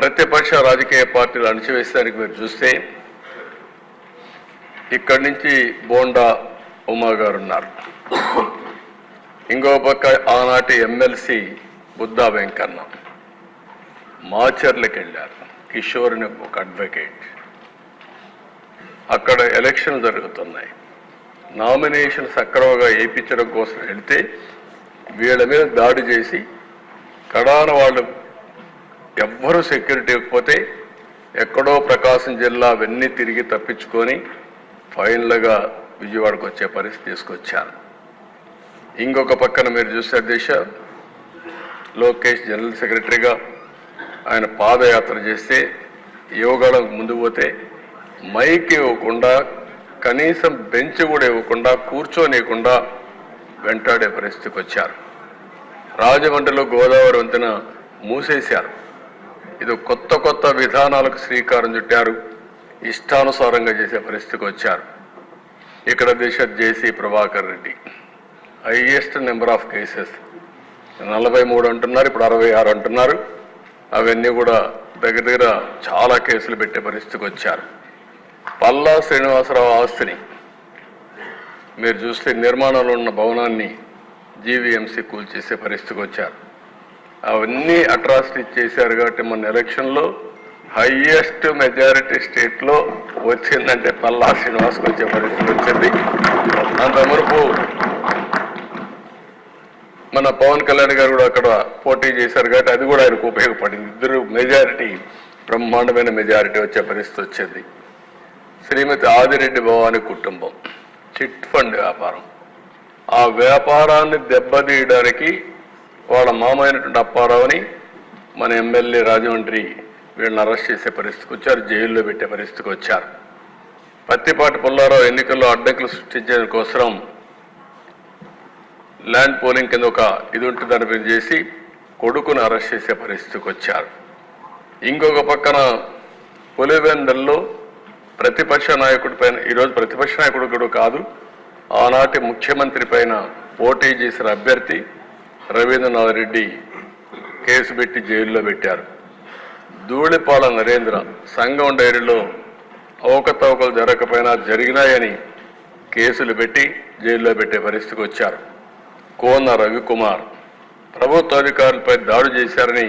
ప్రతిపక్ష రాజకీయ పార్టీలు అణచివేసేదానికి మీరు చూస్తే ఇక్కడి నుంచి బోండా ఉమా గారు ఉన్నారు. ఇంకో పక్క ఆనాటి ఎమ్మెల్సీ బుద్ధా వెంకన్న మాచర్లకు వెళ్ళారు. కిషోర్ అని ఒక అడ్వకేట్ అక్కడ ఎలక్షన్ జరుగుతున్నాయి. నామినేషన్ సక్రమంగా వేయించడం కోసం వెళితే వీళ్ళ మీద దాడి చేసి కడాన వాళ్ళు ఎవ్వరూ సెక్యూరిటీ ఇవ్వకపోతే ఎక్కడో ప్రకాశం జిల్లా అవన్నీ తిరిగి తప్పించుకొని ఫైనల్గా విజయవాడకు వచ్చే పరిస్థితి తీసుకొచ్చారు ఇంకొక పక్కన మీరు చూసే దిశ లోకేష్ జనరల్ సెక్రటరీగా ఆయన పాదయాత్ర చేస్తే యువగడం ముందు పోతే మైక్ ఇవ్వకుండా కనీసం బెంచ్ కూడా ఇవ్వకుండా కూర్చోనివ్వకుండా వెంటాడే పరిస్థితికి వచ్చారు. రాజమండ్రిలో గోదావరి వంతెన మూసేశారు. ఇది కొత్త కొత్త విధానాలకు శ్రీకారం చుట్టారు. ఇష్టానుసారంగా చేసే పరిస్థితికి వచ్చారు. ఇక్కడ Disha JC Prabhakar Reddy. Highest number of cases. నలభై మూడు అంటున్నారు ఇప్పుడు అరవై ఆరు అంటున్నారు. అవన్నీ కూడా దగ్గర దగ్గర చాలా కేసులు పెట్టే పరిస్థితికి వచ్చారు. పల్లా శ్రీనివాసరావు ఆస్తిని మీరు చూస్తే నిర్మాణంలో ఉన్న భవనాన్ని జీవీఎంసీ కూల్చేసే పరిస్థితికి వచ్చారు. అవన్నీ అట్రాసిటీ చేశారు కాబట్టి మన ఎలక్షన్లో హయ్యెస్ట్ మెజారిటీ స్టేట్లో వచ్చిందంటే పల్లా శ్రీనివాస్కి వచ్చే పరిస్థితి వచ్చింది. అంత మురుపు మన పవన్ కళ్యాణ్ గారు కూడా అక్కడ పోటీ చేశారు కాబట్టి అది కూడా ఆయనకు ఉపయోగపడింది. ఇద్దరు మెజారిటీ బ్రహ్మాండమైన మెజారిటీ వచ్చే పరిస్థితి వచ్చింది. శ్రీమతి ఆదిరెడ్డి భవాని కుటుంబం చిట్ ఫండ్ వ్యాపారం. ఆ వ్యాపారాన్ని దెబ్బతీయడానికి వాళ్ళ మామైనటువంటి అప్పారావుని మన ఎమ్మెల్యే రాజమండ్రి వీళ్ళని అరెస్ట్ చేసే పరిస్థితికి వచ్చారు జైల్లో పెట్టే పరిస్థితికి వచ్చారు. పత్తిపాటి పుల్లారావు ఎన్నికల్లో అడ్డంకులు సృష్టించడం కోసం ల్యాండ్ పోలింగ్ కింద ఒక ఇది ఉంటుంది దాని చేసి కొడుకును అరెస్ట్ చేసే పరిస్థితికి వచ్చారు. ఇంకొక పక్కన పులివెందల్లో ప్రతిపక్ష నాయకుడి పైన ఈరోజు ప్రతిపక్ష నాయకుడు కూడా కాదు ఆనాటి ముఖ్యమంత్రి పైన పోటీ చేసిన అభ్యర్థి రవీంద్రనాథ్ రెడ్డి కేసు పెట్టి జైల్లో పెట్టారు. ధూళిపాల నరేంద్ర సంఘం డైరీలో అవకతవకలు జరగకపోయినా జరిగినాయని కేసులు పెట్టి జైల్లో పెట్టే పరిస్థితికి వచ్చారు. కోన రవికుమార్ ప్రభుత్వ అధికారులపై దాడి చేశారని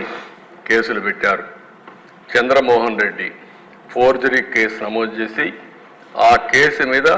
కేసులు పెట్టారు. చంద్రమోహన్ రెడ్డి ఫోర్జరీ కేసు నమోదు చేసి ఆ కేసు మీద